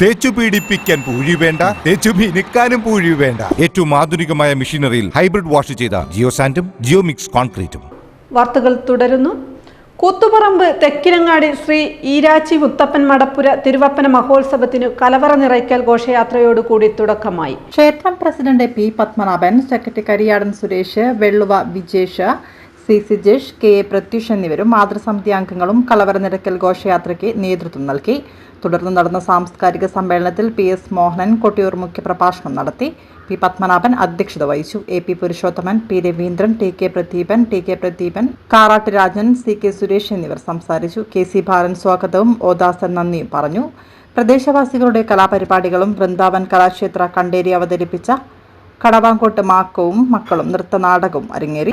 തേച്ചു പീഡിപ്പിക്കാൻ പൂഴി വേണ്ട തേച്ചു മിനുക്കാനും പൂഴി വേണ്ട. ഏറ്റവും ആധുനികമായ മെഷീനറിയിൽ ഹൈബ്രിഡ് വാഷ് ചെയ്ത ജിയോ സാൻഡും ജിയോ മിക്സ് കോൺക്രീറ്റും. വാർത്തകൾ തുടരുന്നു. കൂത്തുപറമ്പ് തെക്കിലങ്ങാടി ശ്രീ ഈരാച്ചി മുത്തപ്പൻ മടപ്പുര തിരുവപ്പന മഹോത്സവത്തിനു കലവറ നിറയ്ക്കൽ ഘോഷയാത്രയോടുകൂടി തുടക്കമായി. ക്ഷേത്രം president P Padmanabhan secretary Kariyadan Suresh Velluva Vijesh C Sijesh K A Pratyush എന്നിവരും മാതൃസമിതി അംഗങ്ങളും കലവറ നിരക്കൽ ഘോഷയാത്രയ്ക്ക് നേതൃത്വം നൽകി. തുടർന്ന് നടന്ന സാംസ്കാരിക സമ്മേളനത്തിൽ പി എസ് മോഹനൻ കൊട്ടിയൂർ മുഖ്യപ്രഭാഷണം നടത്തി. പി പത്മനാഭൻ അധ്യക്ഷത വഹിച്ചു. A P Purushothaman P Raveendran T K Pradeepan T K Pradeepan Karat Rajan C K Suresh എന്നിവർ സംസാരിച്ചു. കെ സി ഭാരൻ സ്വാഗതവും ഓദാസൻ നന്ദിയും പറഞ്ഞു. പ്രദേശവാസികളുടെ കലാപരിപാടികളും വൃന്ദാവൻ കലാക്ഷേത്ര കണ്ടേരി അവതരിപ്പിച്ച കടവാങ്കോട്ട് മാക്കവും മക്കളും നൃത്തനാടകവും അരങ്ങേറി.